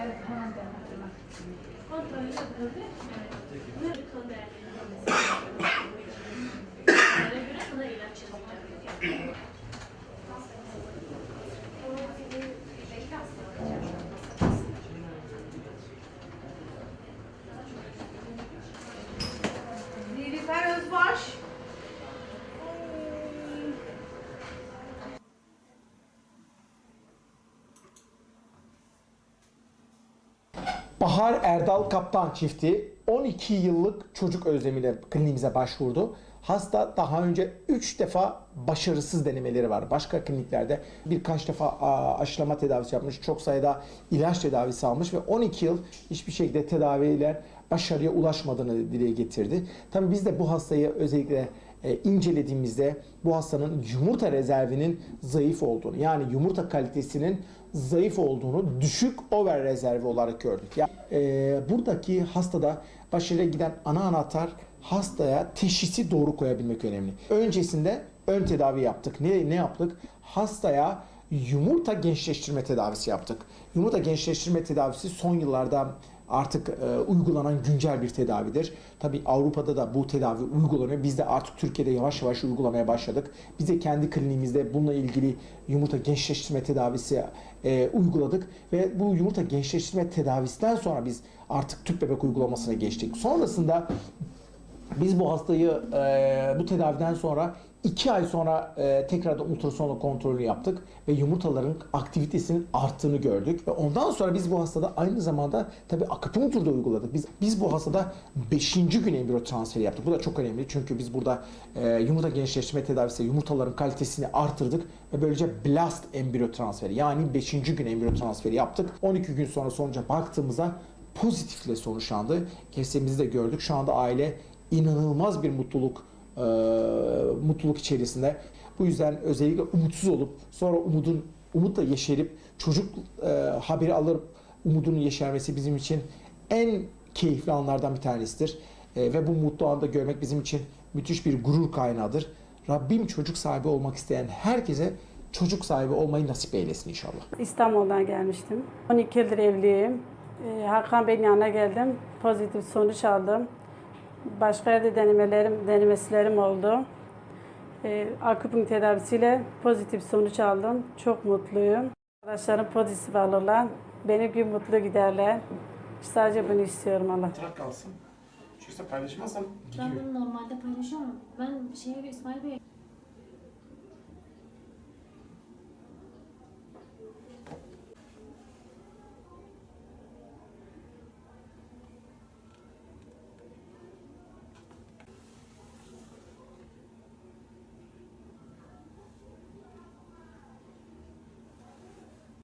Evet, hemen ben hatırlamak Kontrol yapıldı. Evet. Ve Bahar Erdal Kaptan çifti 12 yıllık çocuk özlemiyle kliniğimize başvurdu. Hasta daha önce 3 defa başarısız denemeleri var. Başka kliniklerde birkaç defa aşılama tedavisi yapmış. Çok sayıda ilaç tedavisi almış ve 12 yıl hiçbir şekilde tedaviler başarıya ulaşmadığını dile getirdi. Tabii biz de bu hastayı özellikle e, incelediğimizde bu hastanın yumurta rezervinin zayıf olduğunu yani yumurta kalitesinin zayıf olduğunu düşük over rezervi olarak gördük. Yani, e, buradaki hastada başarıya giden ana anahtar hastaya teşhisi doğru koyabilmek önemli. Öncesinde ön tedavi yaptık. Ne, ne yaptık? Hastaya yumurta gençleştirme tedavisi yaptık. Yumurta gençleştirme tedavisi son yıllarda artık e, uygulanan güncel bir tedavidir. Tabi Avrupa'da da bu tedavi uygulanıyor. Biz de artık Türkiye'de yavaş yavaş uygulamaya başladık. Biz de kendi kliniğimizde bununla ilgili yumurta gençleştirme tedavisi e, uyguladık ve bu yumurta gençleştirme tedavisinden sonra biz artık tüp bebek uygulamasına geçtik. Sonrasında biz bu hastayı e, bu tedaviden sonra 2 ay sonra e, tekrardan ultrasonla kontrolünü yaptık ve yumurtaların aktivitesinin arttığını gördük. Ve ondan sonra biz bu hastada aynı zamanda tabi akupunktur da uyguladık. Biz biz bu hastada 5. gün embriyo transferi yaptık. Bu da çok önemli çünkü biz burada e, yumurta gençleştirme tedavisi yumurtaların kalitesini artırdık ve böylece blast embriyo transferi yani 5. gün embriyo transferi yaptık. 12 gün sonra sonuca baktığımızda pozitifle sonuçlandı. Kesemizi de gördük. Şu anda aile inanılmaz bir mutluluk e, mutluluk içerisinde. Bu yüzden özellikle umutsuz olup sonra umudun umutla yeşerip çocuk e, haberi alıp umudunun yeşermesi bizim için en keyifli anlardan bir tanesidir. E, ve bu mutlu anda görmek bizim için müthiş bir gurur kaynağıdır. Rabbim çocuk sahibi olmak isteyen herkese çocuk sahibi olmayı nasip eylesin inşallah. İstanbul'dan gelmiştim. 12 yıldır evliyim. Ee, Hakan Bey'in yanına geldim. Pozitif sonuç aldım. Başka yerde denemelerim, denemeslerim oldu. Ee, akupunktur tedavisiyle pozitif sonuç aldım. Çok mutluyum. Arkadaşlarım pozitif alırlar. Beni gün mutlu giderler. Sadece bunu istiyorum Allah. Bırak kalsın. Çünkü paylaşmazsan Ben bunu normalde paylaşıyorum. Ben şeye İsmail Bey